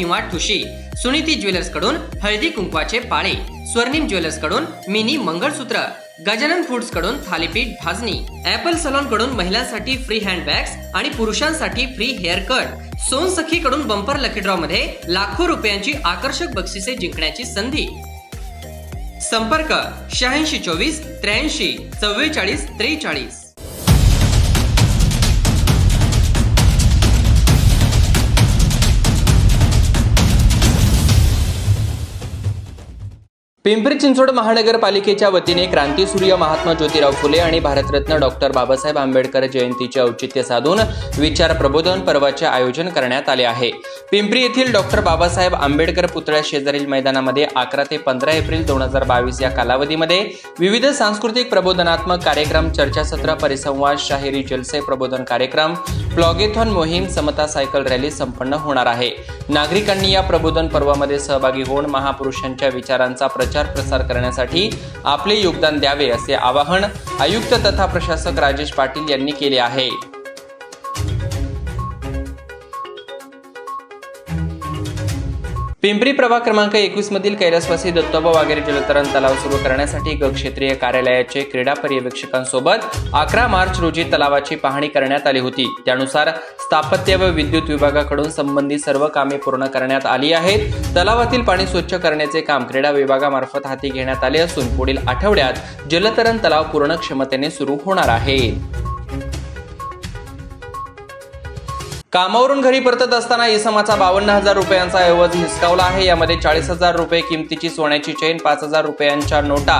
किंवा ठुशी. सुनीती ज्वेलर्सकडून हळदी कुंकवाचे पाळे. स्वर्णिम ज्वेलर्सकडून मिनी मंगळसूत्र. गजानन फूड्सकडून थालीपीठ भाजणी. ऍपल सलॉनकडून महिलांसाठी फ्री हँड बॅग्स आणि पुरुषांसाठी फ्री हेअर कट. सोन सखी कडून बंपर लकी ड्रॉ मध्ये लाखो रुपयांची आकर्षक बक्षिसे जिंकण्याची संधी. संपर्क शहाऐंशी चोवीस त्र्याऐंशी चव्वेचाळीस त्रेचाळीस. पिंपरी चिंचवड महानगरपालिकेच्या वतीने क्रांतीसूर्य महात्मा ज्योतिराव फुले आणि भारतरत्न डॉक्टर बाबासाहेब आंबेडकर जयंतीचे औचित्य साधून विचार प्रबोधन पर्वाचे आयोजन करण्यात आले आहे. पिंपरी येथील डॉक्टर बाबासाहेब आंबेडकर पुतळ्या शेजारील मैदानामध्ये अकरा ते पंधरा एप्रिल दोन हजार बावीस या कालावधीमध्ये विविध सांस्कृतिक प्रबोधनात्मक कार्यक्रम चर्चासत्र परिसंवाद शाहिरी जलसे प्रबोधन कार्यक्रम प्लॉगेथॉन मोहीम समता सायकल रॅली संपन्न होणार आहे. नागरिकांनी या प्रबोधन पर्वामध्ये सहभागी होऊन महापुरुषांच्या विचारांचा प्रचार प्रसार करण्यासाठी आपले योगदान द्यावे असे आवाहन आयुक्त तथा प्रशासक राजेश पाटील यांनी केले आहे. पिंपरी प्रभाग क्रमांक एकवीस मधील कैलासवासी दत्तोबा वागेरे जलतरण तलाव सुरू करण्यासाठी गटक्षेत्रीय कार्यालयाचे क्रीडा पर्यवेक्षकांसोबत अकरा मार्च रोजी तलावाची पाहणी करण्यात आली होती. त्यानुसार स्थापत्य व विद्युत विभागाकडून संबंधित सर्व कामे पूर्ण करण्यात आली आहेत. तलावातील पाणी स्वच्छ करण्याचे काम क्रीडा विभागामार्फत हाती घेण्यात आले असून पुढील आठवड्यात जलतरण तलाव पूर्ण क्षमतेने सुरू होणार आहे. कामावरून घरी परतत असताना इसमाचा बावन्न हजार रुपयांचा ऐवज हिसकावला आहे. यामध्ये चाळीस हजार रुपये किमतीची सोन्याची चेन पाच हजार रुपयांच्या नोटा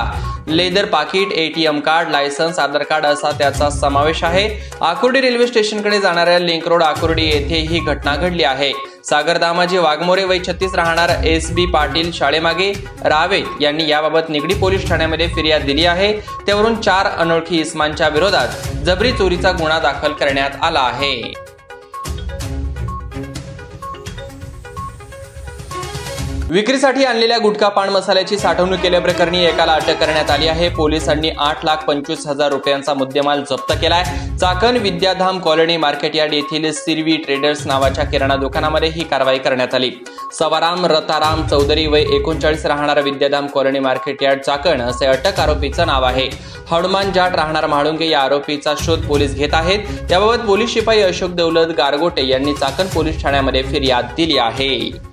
लेदर पाकिट ATM card licence Aadhaar card असा त्याचा समावेश आहे. आकुर्डी रेल्वे स्टेशनकडे जाणाऱ्या लिंक रोड आकुर्डी येथे ही घटना घडली आहे. सागर दामाजी वाघमोरे वय छत्तीस राहणार एस बी पाटील शाळेमागे रावे यांनी याबाबत निगडी पोलीस ठाण्यामध्ये फिर्याद दिली आहे. त्यावरून चार अनोळखी इस्मांच्या विरोधात जबरी चोरीचा गुन्हा दाखल करण्यात आला आहे. विक्रीसाठी आणलेल्या गुटखा पान मसाल्याची साठवणूक केल्याप्रकरणी एकाला अटक करण्यात आली आहे. पोलिसांनी आठ लाख पंचवीस हजार रुपयांचा मुद्देमाल जप्त केलाय. Chakan Vidyadham colony market yard येथील सिरवी ट्रेडर्स नावाच्या किराणा दुकानामध्ये ही कारवाई करण्यात आली. सवाराम रताराम चौधरी वय एकोणचाळीस राहणार Vidyadham colony market yard Chakan असे अटक आरोपीचं नाव आहे. हनुमान जाट राहणार म्हाळुंगे या आरोपीचा शोध पोलीस घेत आहेत. याबाबत पोलीस शिपाई अशोक दौलत गारगोटे यांनी चाकण पोलीस ठाण्यामध्ये फिर्याद दिली आहे.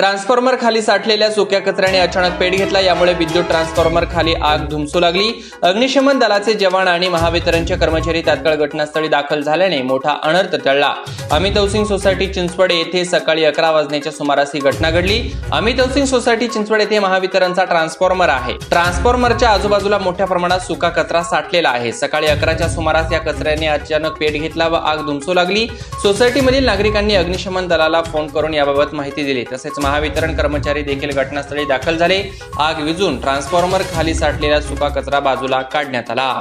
ट्रान्सफॉर्मर खाली साठलेल्या सुक्या कचऱ्याने अचानक पेट घेतला. यामुळे विद्युत ट्रान्सफॉर्मर खाली आग धुमसू लागली. अग्निशमन दलाचे जवान आणि महावितरणचे कर्मचारी तात्काळ घटनास्थळी दाखल झाल्याने मोठा अनर्थ टळला. अमित हौसिंग सोसायटी चिंचवड येथे सकाळी अकरा वाजण्याच्या सुमारास ही घटना घडली. अमित हौसिंग सोसायटी चिंचवड येथे महावितरणचा ट्रान्सफॉर्मर आहे. ट्रान्सफॉर्मरच्या आजूबाजूला मोठ्या प्रमाणात सुका कचरा साठलेला आहे. सकाळी अकराच्या सुमारास या कचऱ्याने अचानक पेट घेतला व आग धुमसू लागली. सोसायटीमधील नागरिकांनी अग्निशमन दलाला फोन करून याबाबत माहिती दिली. तसेच महावितरण कर्मचारी देखील घटनास्थळी दाखल झाले. आग विजून ट्रान्सफॉर्मर खाली साठलेला सुका कचरा बाजूला काढण्यात आला.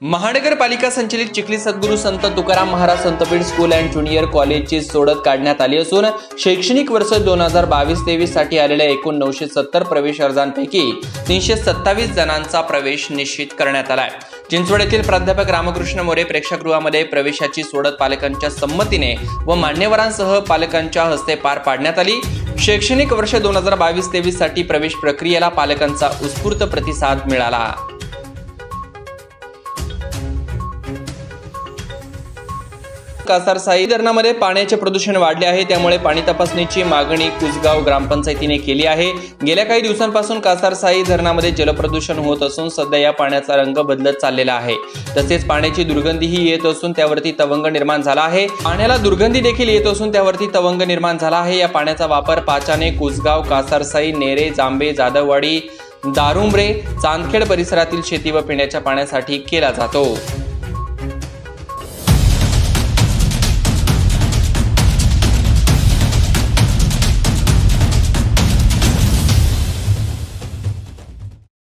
महानगरपालिका संचलित Chikhali Sadguru Sant Tukaram Maharaj Santpeeth school and junior कॉलेजची सोडत काढण्यात आली असून शैक्षणिक वर्ष दोन हजार बावीस तेवीससाठी आलेल्या एकूण नऊशे सत्तर प्रवेश अर्जांपैकी तीनशे सत्तावीस जणांचा प्रवेश निश्चित करण्यात आलाय. चिंचवड येथील प्राध्यापक रामकृष्ण मोरे प्रेक्षागृहामध्ये प्रवेशाची सोडत पालकांच्या संमतीने व मान्यवरांसह पालकांच्या हस्ते पार पाडण्यात आली. शैक्षणिक वर्ष दोन हजार बावीस तेवीससाठी प्रवेश प्रक्रियेला पालकांचा उत्स्फूर्त प्रतिसाद मिळाला. कासारसाई धरणामध्ये पाण्याचे प्रदूषण वाढले आहे त्यामुळे पाणी तपासणीची मागणी कुसगाव ग्रामपंचायतीने केली आहे. गेल्या काही दिवसांपासून कासारसाई धरणामध्ये जलप्रदूषण होत असून सध्या या पाण्याचा रंग बदलत चाललेला आहे. तसेच पाण्याची दुर्गंधीही येत असून त्यावरती तवंग निर्माण झाला आहे. पाण्याला दुर्गंधी देखील येत असून त्यावरती तवंग निर्माण झाला आहे. या पाण्याचा वापर पाचाने कुसगाव कासारसाई नेरे जांबे जाधववाडी दारुंबरे चांदखेड परिसरातील शेती व पिण्याच्या पाण्यासाठी केला जातो.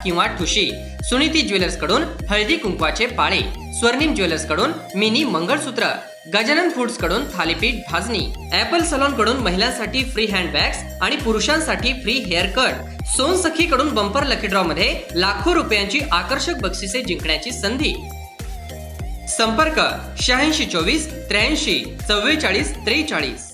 किंवा ठुशी. सुनीती ज्वेलर्सकडून हळदी कुंकवाचे पाळे. स्वर्णिम ज्वेलर्सकडून मिनी मंगळसूत्र. गजानन फूड्सकडून थालीपीठ भाजणी. ऍपल सलॉनकडून महिलांसाठी फ्री हँड बॅग्स आणि पुरुषांसाठी फ्री हेअर कट सोन सखी कडून बंपर लकी ड्रॉ मध्ये लाखो रुपयांची आकर्षक बक्षिसे जिंकण्याची संधी. संपर्क शहाऐंशी चोवीस त्र्याऐंशी चव्वेचाळीस त्रेचाळीस.